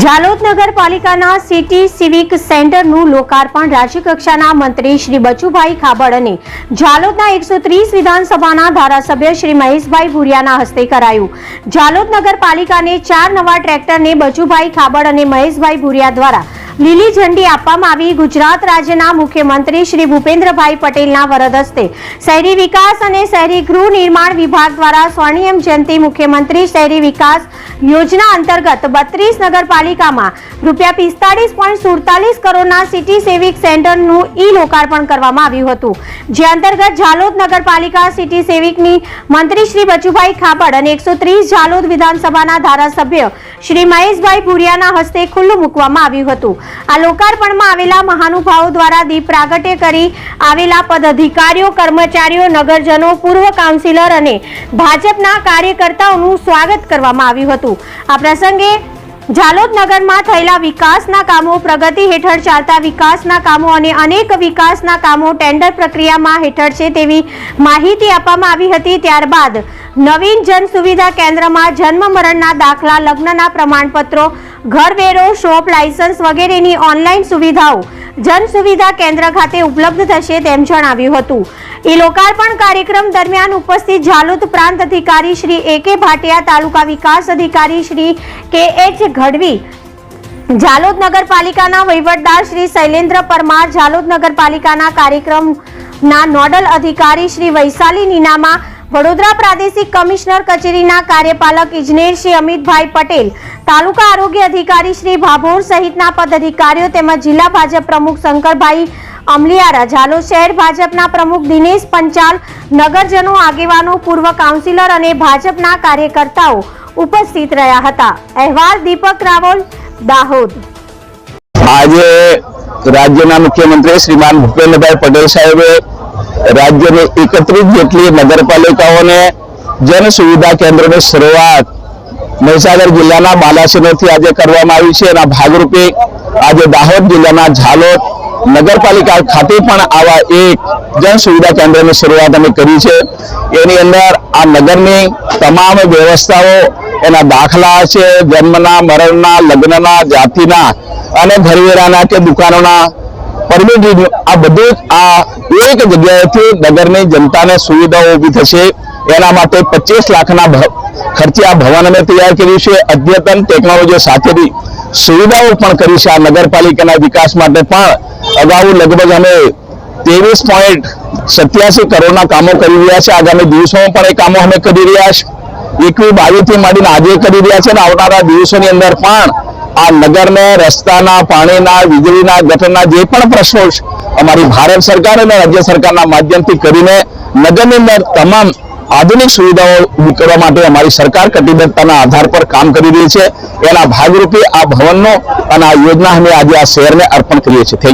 ઝાલોદ નગરપાલિકાના city civic સેન્ટરનું લોકાર્પણ રાજ્યકક્ષાના મંત્રી શ્રી બચુભાઈ ખાબડ અને ઝાલોદના એકસો ત્રીસ વિધાનસભાના ધારાસભ્ય શ્રી મહેશભાઈ ભુરિયાના હસ્તે કરાયું. ઝાલોદ નગરપાલિકાને ચાર નવા ટ્રેક્ટરને બચુભાઈ ખાબડ અને મહેશભાઈ ભુરિયા દ્વારા લીલી ઝંડી આપવામાં આવી. ગુજરાત રાજ્યના મુખ્યમંત્રી શ્રી ભૂપેન્દ્રભાઈ પટેલના વરદ હસ્તે શહેરી વિકાસ અને શહેરી ગૃહ નિર્માણ વિભાગ દ્વારા સ્વર્ણિમ જયંતિ મુખ્યમંત્રી શહેરી વિકાસ યોજના અંતર્ગત બત્રીસ નગરપાલિકામાં રૂપિયા પિસ્તાળીસ પોઈન્ટ સુડતાલીસ કરોડના સિટી સેવિક સેન્ટરનું ઈ લોકાર્પણ કરવામાં આવ્યું હતું. જે અંતર્ગત ઝાલોદ નગરપાલિકા સિટી સેવિકની મંત્રી શ્રી બચુભાઈ ખાબડ અને એકસો ત્રીસ ઝાલોદ વિધાનસભાના ધારાસભ્ય શ્રી મહેશભાઈ ભુરિયાના હસ્તે ખુલ્લું મૂકવામાં આવ્યું હતું. આ લોકાર્પણમાં આવેલા મહાનુભાવો દ્વારા દીપ પ્રાગટ્ય કરી આવેલા પદાધિકારીઓ, કર્મચારીઓ, નગરજનો, પૂર્વ કાઉન્સિલર અને ભાજપના કાર્યકર્તાઓનું સ્વાગત કરવામાં આવ્યું હતું. આ પ્રસંગે જાલોદ નગરમાં થયેલા વિકાસના કામો, પ્રગતિ હેઠળ ચાલતા વિકાસના કામો અને અનેક વિકાસના કામો ટેન્ડર પ્રક્રિયામાં હેઠળ છે તેવી માહિતી આપવામાં આવી હતી. ત્યારબાદ નવીન જન સુવિધા કેન્દ્રમાં જન્મ મરણના દાખલા, લગ્નના પ્રમાણપત્રો ઘરવેરો, શોપ લાયસન્સ વગેરેની ઓનલાઈન સુવિધાઓ જન સુવિધા કેન્દ્ર ખાતે ઉપલબ્ધ થશે તેમ જણાવ્યું હતું. એ લોકાર્પણ કાર્યક્રમ દરમિયાન ઉપસ્થિત ઝાલોદ પ્રાંત અધિકારી શ્રી એ કે ભાટિયા, તાલુકા વિકાસ અધિકારી શ્રી કે એચ ગઢવી ઝાલોદ નગરપાલિકાના વહીવટદાર શ્રી શૈલેન્દ્ર પરમાર, ઝાલોદ નગરપાલિકાના કાર્યક્રમના નોડલ અધિકારી શ્રી વૈશાલી નીનામા વડોદરા પ્રાદેશિક કમિશનર કચેરીના કાર્યપાલક ઇજનેર શ્રી અમિતભાઈ પટેલ, તાલુકા આરોગ્ય અધિકારી શ્રી ભાભોર સહિતના પદાધિકારીઓ તેમજ જિલ્લા ભાજપ પ્રમુખ શંકરભાઈ અમલિયારા ઝાલો શહેર ભાજપના પ્રમુખ દિનેશ પંચાલ, નગરજનો આગેવાનો, પૂર્વ કાઉન્સિલર અને ભાજપના કાર્યકર્તાઓ ઉપસ્થિત રહ્યા હતા. અહેવાલ દીપક રાવલ, દાહોદ. આજે રાજ્યના મુખ્યમંત્રી શ્રીમાન ભૂપેન્દ્રભાઈ પટેલ સાહેબે રાજ્યની એકત્રીસ જેટલી નગરપાલિકાઓને જન સુવિધા કેન્દ્રની શરૂઆત મહીસાગર જિલ્લાના બાલાસિનોરથી આજે કરવામાં આવી છે એના ભાગરૂપે આજે દાહોદ જિલ્લાના ઝાલોદ નગરપાલિકા ખાતે પણ આવા એક જન સુવિધા કેન્દ્રની શરૂઆત અમે કરી છે. એની અંદર આ નગરની તમામ વ્યવસ્થાઓ એના દાખલા છે, જન્મના, મરણના, લગ્નના, જાતિના અને ઘરવેરાના કે દુકાનોના પરમિટ આ બધું આ એક જગ્યાએથી નગરની જનતાને સુવિધાઓ ઊભી થશે. એના માટે પચીસ લાખના ખર્ચે આ ભવન અમે તૈયાર કર્યું છે. અદ્યતન ટેકનોલોજી સાથેની સુવિધાઓ પણ કરી છે આ નગરપાલિકાના વિકાસ માટે પણ. અગાઉ લગભગ અમે ત્રેવીસ પોઈન્ટ સત્યાસી કરોડના કામો કરી રહ્યા છે. આગામી દિવસોમાં પણ એ કામો અમે કરી રહ્યા છે. એકવી બાવીસથી માંડીને આજે કરી રહ્યા છે અને આવનારા દિવસોની અંદર પણ આ નગરને રસ્તાના, પાણીના, વીજળીના, ગટરના જે પણ પ્રશ્નો છે અમારી ભારત સરકાર અને રાજ્ય સરકારના માધ્યમથી કરીને નગરની અંદર તમામ આધુનિક સુવિધાઓ કરવા માટે અમારી સરકાર કટિબદ્ધતાના આધાર પર કામ કરી રહી છે એના ભાગરૂપે આ ભવનનો અને આ યોજના અમે આજે આ શહેરને અર્પણ કરીએ છીએ.